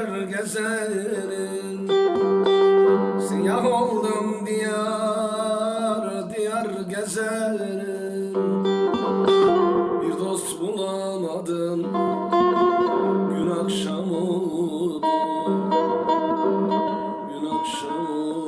yıllar gezerim. Siyah oldum diyar diyar gezerim. Bir dost bulamadım Gün akşam oldu Gün akşam oldu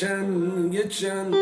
geçen geçen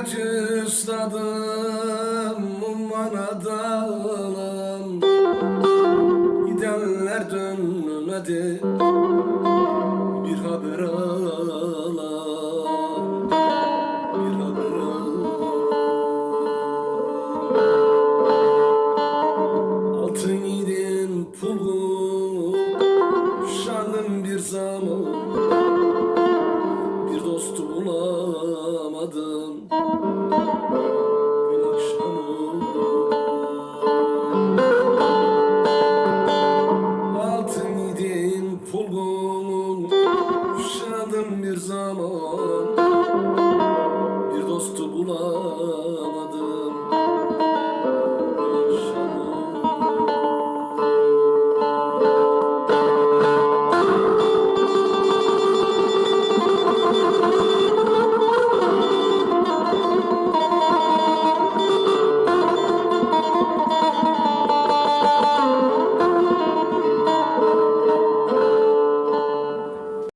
Kulimmet üstadım umman adalım Gidenler dönmedi bir haber ala Bir haber ala Altın idin pulu Şanım bir zaman. Bir dostu bulamadım Thank you.